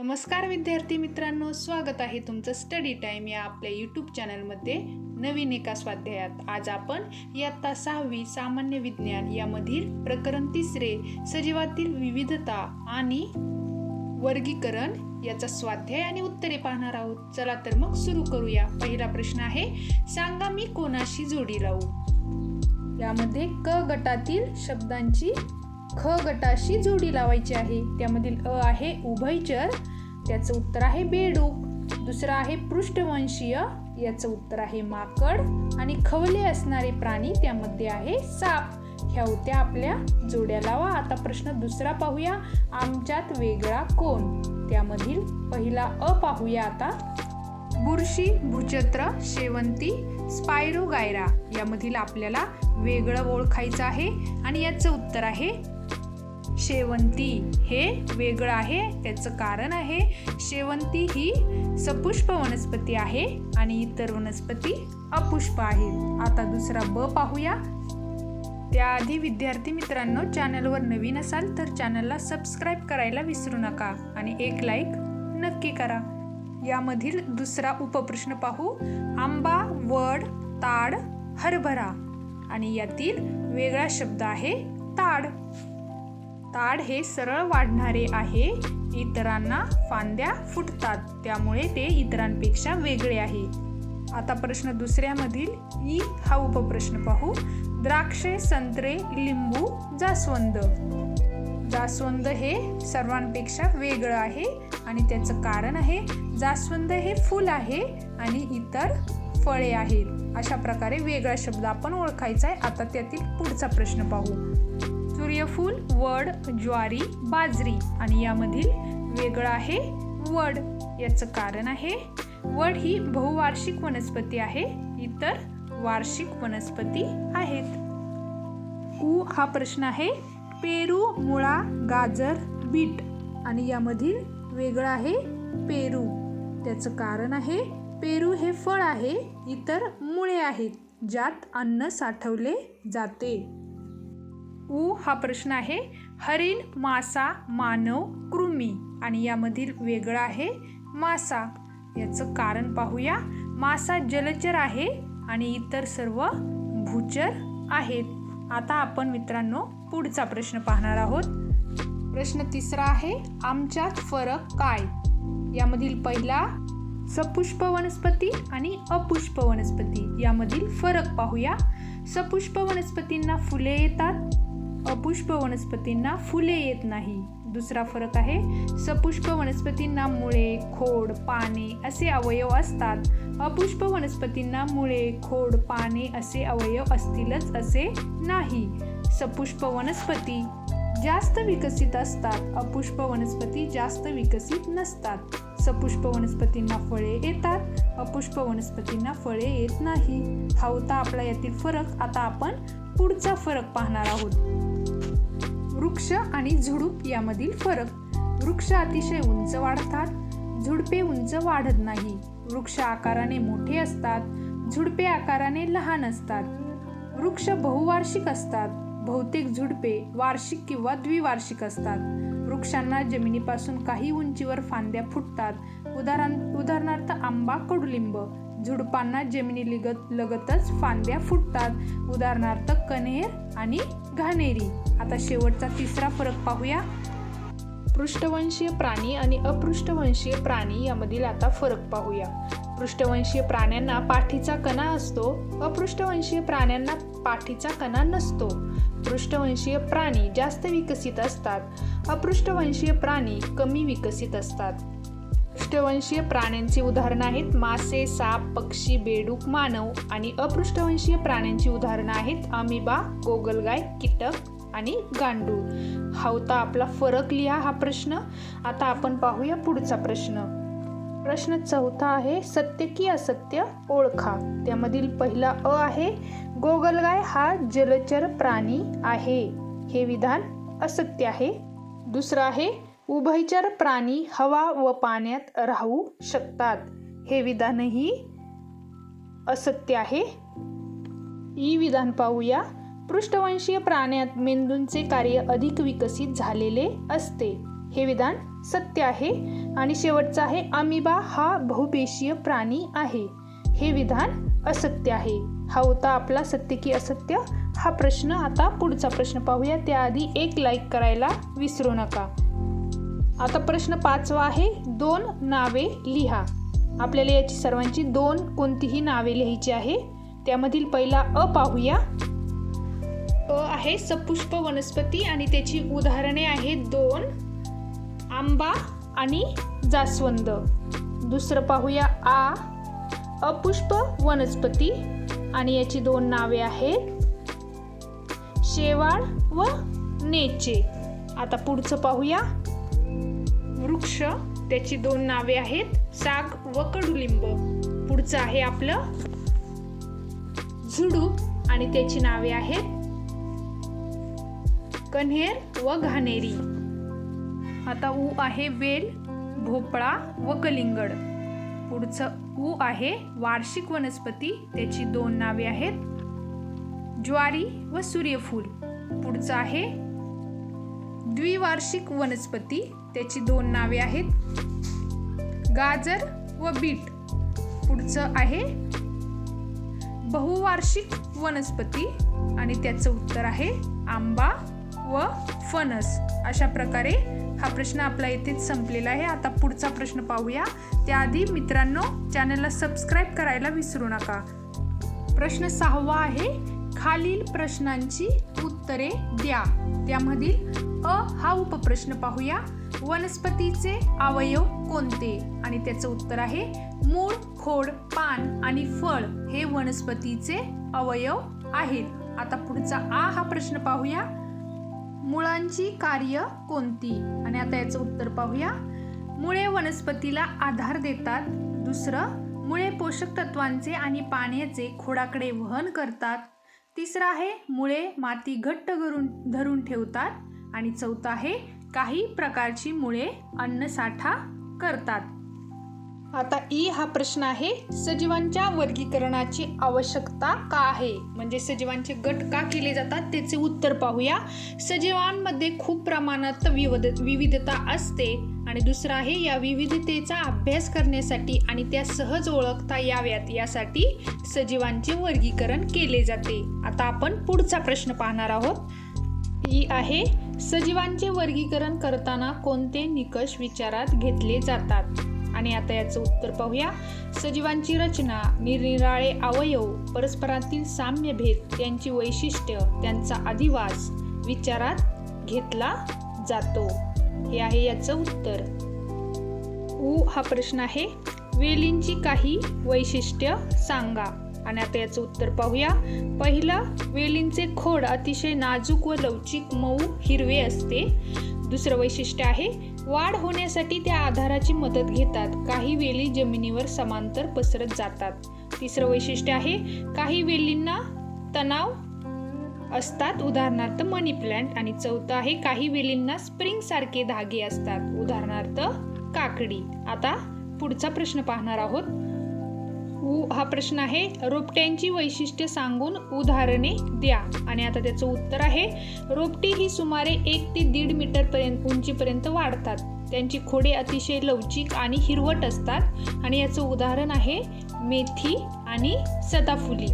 नमस्कार विद्यार्थी मित्रांनो स्वागत आहे तुमचं स्टडी टाईम या आपल्या यूट्यूब चॅनलमध्ये नवीन एका स्वाध्यायात आज आपण इयत्ता सहावी सामान्य विज्ञान यामधील प्रकरण तिसरे सजीवातील विविधता आणि वर्गीकरण याचा स्वाध्याय आणि उत्तरे पाहणार आहोत. चला तर मग सुरू करूया. पहिला प्रश्न आहे सांगा मी कोणाशी जोडी लावू यामध्ये क गटातील शब्दांची ख गटाशी जोडी लावायची आहे. त्यामधील अ आहे उभयचर त्याचं उत्तर आहे बेडूक दुसरं आहे पृष्ठवंशीय याचं उत्तर आहे माकड. आणि खवले असणारे प्राणी त्यामध्ये आहे साप. ह्या होत्या आपल्या जोड्या. लावा आता प्रश्न दुसरा पाहूया. आमच्यात वेगळा कोण? त्यामधील पहिला अ पाहूया आता. बुरशी भूचत्र शेवंती स्पायरो गायरा यामधील आपल्याला वेगळं ओळखायचं आहे. आणि याचं उत्तर आहे शेवंती हे वेगळं आहे त्याचं कारण आहे शेवंती ही सपुष्प वनस्पती आहे आणि इतर वनस्पती अपुष्प आहेत. आता दुसरा ब पाहूया. त्याआधी विद्यार्थी मित्रांनो चॅनलवर नवीन असाल तर चॅनलला सबस्क्राईब करायला विसरू नका आणि एक लाईक नक्की करा. यामधील दुसरा उपप्रश्न पाहू. आंबा वड ताड हरभरा आणि यातील वेगळा शब्द आहे ताड. ताड हे सरळ वाढणारे आहे. इतरांना फांद्या फुटतात त्यामुळे ते इतरांपेक्षा वेगळे आहे. आता प्रश्न दुसऱ्यामधील ई हा उपप्रश्न पाहू. द्राक्षे संत्रे लिंबू जास्वंद. जास्वंद हे सर्वांपेक्षा वेगळं आहे आणि त्याचं कारण आहे जास्वंद हे फूल आहे आणि इतर फळे आहेत. अशा प्रकारे वेगळा शब्द आपण ओळखायचा आहे. आता त्यातील पुढचा प्रश्न पाहू. सूर्यफूल वड ज्वारी बाजरी. आणि यामधील वेगळं आहे वड. याचं कारण आहे वड ही बहुवार्षिक वनस्पती आहे. इतर वार्षिक वनस्पती आहेत. उ हा प्रश्न आहे पेरू मुळा गाजर बीट. आणि यामधील वेगळं आहे पेरू. त्याचं कारण आहे पेरू हे फळ आहे इतर मुळे आहेत ज्यात अन्न साठवले जाते. उ हा प्रश्न आहे. हरिण मासा मानव कृमी. आणि यामधील वेगळं आहे मासा. याचं कारण पाहूया. मासा जलचर आहे आणि इतर सर्व भूचर आहेत. आता आपण मित्रांनो पुढचा प्रश्न पाहणार आहोत. प्रश्न तिसरा आहे आमच्यात फरक काय? यामधील पहिला सपुष्प वनस्पती आणि अपुष्प वनस्पती. यामधील फरक पाहूया. सपुष्प वनस्पतींना फुले येतात. अपुष्प वनस्पतींना फुले येत नाही. दुसरा फरक आहे सपुष्प वनस्पतींना मुळे खोड पाने असे अवयव असतात. अपुष्प वनस्पतींना मुळे खोड पाने असे अवयव असतीलच असे नाही. सपुष्प वनस्पती जास्त विकसित असतात. अपुष्प वनस्पती जास्त विकसित नसतात. सपुष्प वनस्पतींना फळे येतात. अपुष्प वनस्पतींना फळे येत नाही. हा होता आपला यातील फरक. आता आपण पुढचा फरक पाहणार आहोत. वृक्ष आणि झुडूप यामधील फरक. वृक्ष अतिशय उंच वाढतात. झुडपे उंच वाढत नाही. वृक्ष आकाराने मोठे असतात. झुडपे आकाराने लहान असतात. वृक्ष बहुवार्षिक असतात. बहुतेक झुडपे वार्षिक किंवा द्विवार्षिक असतात. वृक्षांना जमिनीपासून काही उंचीवर फांद्या फुटतात. उदाहरण उदाहरणार्थ आंबा कडुलिंब. झुडपांना जमिनी लगत लगतच फांद्या फुटतात. उदाहरणार्थ कनेर आणि घाणेरी. आता शेवटचा तिसरा फरक पाहूया. पृष्ठवंशीय प्राणी आणि अपृष्ठवंशीय प्राणी यामधील आता फरक पाहूया. पृष्ठवंशीय प्राण्यांना पाठीचा कणा असतो. अपृष्ठवंशीय प्राण्यांना पाठीचा कणा नसतो. पृष्ठवंशीय प्राणी जास्त विकसित असतात. अपृष्ठवंशीय प्राणी कमी विकसित असतात. पृष्ठवंशीय प्राण्यांची उदाहरणं आहेत. मासे साप पक्षी बेडूक मानव आणि अपृष्ठवंशीय प्राण्यांची उदाहरणं आहेत. अमिबा गोगलगाय कीटक आणि गांडूळ. हा होता आपला फरक लिहा हा प्रश्न. आता आपण पाहूया पुढचा प्रश्न. प्रश्न चौथा आहे सत्य की असत्य ओळखा. त्यामधील पहिला अ आहे गोगलगाय हा जलचर प्राणी आहे. हे विधान असत्य आहे. दुसरं आहे उभयचर प्राणी हवा व पाण्यात राहू शकतात. हे विधानही असत्य आहे. ई विधान पाहूया. पृष्ठवंशीय प्राण्यात मेंदूंचे कार्य अधिक विकसित झालेले असते. हे विधान सत्य आहे. आणि शेवटचं आहे अमिबा हा बहुपेशीय प्राणी आहे. हे विधान असत्य आहे. हा होता आपला सत्य की असत्य? हा प्रश्न आता पुढचा प्रश्न पाहूया. त्याआधी एक लाईक करायला विसरू नका. आता प्रश्न पाचवा आहे. दोन नावे लिहा. आपल्याला याची सर्वांची दोन कोणतीही नावे लिहायची आहे. त्यामधील पहिला अ पाहूया. अ आहे सपुष्प वनस्पती आणि त्याची उदाहरणे आहेत दोन आंबा आणि जास्वंद. दुसरं पाहूया आ अपुष्प वनस्पती आणि याची दोन नावे आहेत. शेवाळ व नेचे. आता पुढचं पाहूया. वृक्ष त्याची दोन नावे आहेत साग व कडुलिंब. पुढचं आहे आपलं झुडूप आणि त्याची नावे आहेत कन्हेर व घाणेरी. आता ऊ आहे वेल भोपळा व कलिंगड. पुढचं ऊ आहे वार्षिक वनस्पती त्याची दोन नावे आहेत ज्वारी व सूर्यफूल. पुढचं आहे द्विवार्षिक वनस्पती त्याची दोन नावे आहेत. गाजर व बीट पुढचं आहे. बहुवार्षिक वनस्पती आणि त्याचं उत्तर आहे आंबा व फणस. अशा प्रकारे हा प्रश्न आपला येथेच संपलेला आहे. आता पुढचा प्रश्न पाहूया. त्याआधी मित्रांनो चॅनलला सबस्क्राईब करायला विसरू नका. प्रश्न सहावा आहे खालील प्रश्नांची उत्तरे द्या. त्यामधील अ हा उपप्रश्न पाहूया. वनस्पतीचे अवयव कोणते? आणि त्याचं उत्तर आहे मूळ खोड पान आणि फळ हे वनस्पतीचे अवयव आहेत. आता पुढचा आ हा प्रश्न पाहूया. मुळांची कार्य कोणती? आणि आता याचं उत्तर पाहूया. मुळे वनस्पतीला आधार देतात. दुसरं मुळे पोषक तत्वांचे आणि पाण्याचे खोडाकडे वहन करतात. तिसरं आहे मुळे माती घट्ट करून धरून ठेवतात. आणि चौथं आहे काही प्रकारची मुळे अन्नसाठा करतात. आता ई हा प्रश्न आहे सजीवांच्या वर्गीकरणाची आवश्यकता का आहे? म्हणजे सजीवांचे गट का केले जातात? त्याचे उत्तर पाहूया. सजीवांमध्ये खूप प्रमाणात विवद विविधता असते. आणि दुसरं आहे या विविधतेचा अभ्यास करण्यासाठी आणि त्या सहज ओळखता याव्यात. यासाठी सजीवांचे वर्गीकरण केले जाते. आता आपण पुढचा प्रश्न पाहणार आहोत. ई आहे सजीवांचे वर्गीकरण करताना कोणते निकष विचारात घेतले जातात? आणि आता याचं उत्तर पाहूया. सजीवांची रचना निरनिराळे अवयव परस्परातील साम्यभेद त्यांची वैशिष्ट्य त्यांचा अधिवास विचारात घेतला जातो. हे आहे याचं उत्तर. उ हा प्रश्न आहे. वेलींची काही वैशिष्ट्य सांगा. आणि आता याचं उत्तर पाहूया. पहिलं वेलींचे खोड अतिशय नाजूक व लवचिक मऊ हिरवे असते. दुसरं वैशिष्ट्य आहे वाढ होण्यासाठी त्या आधाराची मदत घेतात. काही वेली जमिनीवर समांतर पसरत जातात. तिसरं वैशिष्ट्य आहे काही वेलींना तणाव असतात. उदाहरणार्थ मनी प्लांट. आणि चौथं आहे काही वेलींना स्प्रिंग सारखे धागे असतात. उदाहरणार्थ काकडी. आता पुढचा प्रश्न पाहणार आहोत. उ हा प्रश्न आहे. रोपट्यांची वैशिष्ट्य सांगून उदाहरणे द्या. आणि आता त्याचं उत्तर आहे. रोपटी ही सुमारे एक ते दीड मीटर पर्यंत उंचीपर्यंत वाढतात. त्यांची खोडे अतिशय लवचिक आणि हिरवट असतात. आणि याचं उदाहरण आहे मेथी आणि सदाफुली.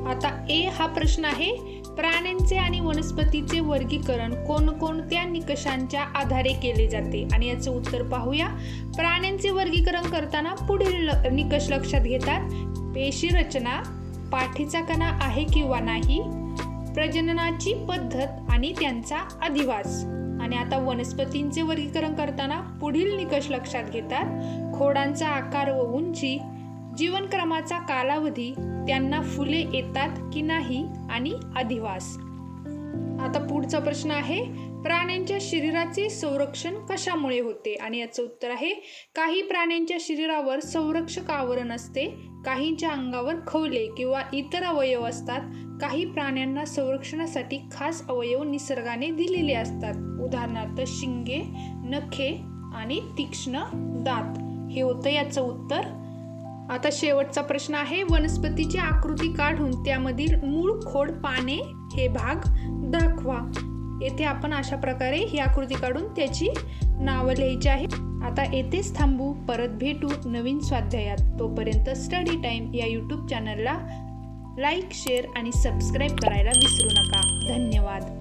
आता ए हा प्रश्न आहे. प्राण्यांचे आणि वनस्पतीचे वर्गीकरण कोणकोणत्या निकषांच्या आधारे केले जाते? आणि याचं उत्तर पाहूया. प्राण्यांचे वर्गीकरण करताना पुढील ल- निकष लक्षात घेतात. पेशी रचना पाठीचा कणा आहे किंवा नाही प्रजननाची पद्धत आणि त्यांचा अधिवास. आणि आता वनस्पतींचे वर्गीकरण करताना पुढील निकष लक्षात घेतात. खोडांचा आकार व उंची जीवनक्रमाचा कालावधी त्यांना फुले येतात की नाही आणि अधिवास? आता पुढचा प्रश्न आहे प्राण्यांच्या शरीराचे संरक्षण कशामुळे होते? आणि याचं उत्तर आहे काही प्राण्यांच्या शरीरावर संरक्षक आवरण असते काहींच्या अंगावर खवले किंवा इतर अवयव असतात काही प्राण्यांना संरक्षणासाठी खास अवयव निसर्गाने दिलेले असतात. उदाहरणार्थ शिंगे नखे आणि तीक्ष्ण दात. हे होतं याचं उत्तर. आता शेवटचा प्रश्न आहे. वनस्पतीची आकृती काढून त्यामधील मूळ खोड पाने हे भाग दाखवा. येथे आपण अशा प्रकारे ही आकृती काढून त्याची नावं लिहायची आहे. आता येथेच थांबू. परत भेटू नवीन स्वाध्यायात. तोपर्यंत स्टडी टाईम या यूट्यूब चॅनलला लाईक शेअर आणि सबस्क्राईब करायला विसरू नका. धन्यवाद.